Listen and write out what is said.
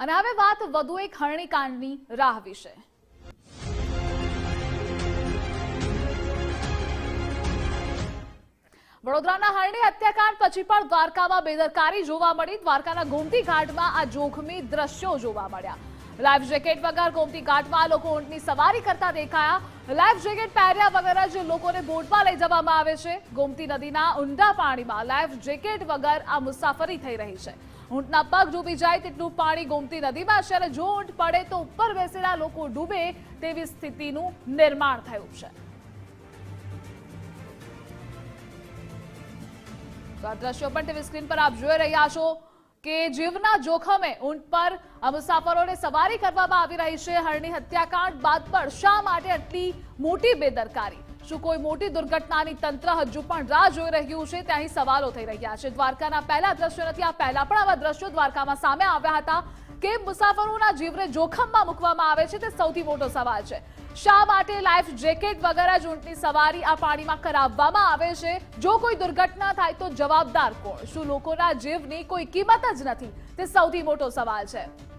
અને હવે વાત વધુ એક હરણીકાંડની રાહ વિશે. વડોદરાના હરણી હત્યાકાંડ પછી પણ દ્વારકામાં બેદરકારી જોવા મળી. દ્વારકાના ગોમતી ઘાટમાં આ જોખમી દ્રશ્યો જોવા મળ્યા. લાઈફ જેકેટ વગર ગોમતી ઘાટમાં લોકો ઊંટની સવારી કરતા દેખાયા. લાઈફ જેકેટ પહેર્યા વગર જ લોકોને બોટમાં લઈ જવામાં આવે છે. ગોમતી નદીના ઊંડા પાણીમાં લાઈફ જેકેટ વગર આ મુસાફરી થઈ રહી છે. ઊંટના પગ ડૂબી જાય તેટલું પાણી ગોમતી નદીમાં છે અને જો ઊંટ પડે તો ઉપર બેસેલા લોકો ડૂબે તેવી સ્થિતિનું નિર્માણ થયું છે. તો આ દ્રશ્યો પણ ટીવી સ્ક્રીન પર આપ જોઈ રહ્યા છો. કે જીવના જોખમે ઊંટ પર મુસાફરોને સવારી કરવામાં આવી રહી છે. હરણી હત્યાકાંડ બાદ પણ શા માટે આટલી મોટી બેદરકારી? શું કોઈ મોટી દુર્ઘટનાની તંત્ર હજુ પણ રાહ જોઈ રહ્યું છે? ત્યાં સવાલો થઈ રહ્યા છે. દ્વારકાના પહેલા દ્રશ્યો નથી, આ પહેલા પણ આવા દ્રશ્યો દ્વારકામાં સામે આવ્યા હતા. કે મુસાફરોના જીવને જોખમમાં મૂકવામાં આવે છે તે સૌથી મોટો સવાલ છે. શા માટે લાઈફ જેકેટ વગેરે ઊંટની સવારી આ પાણીમાં કરાવવામાં આવે છે? જો કોઈ દુર્ઘટના થાય તો જવાબદાર કોણ? શું લોકોના જીવની કોઈ કિંમત જ નથી? તે સૌથી મોટો સવાલ છે.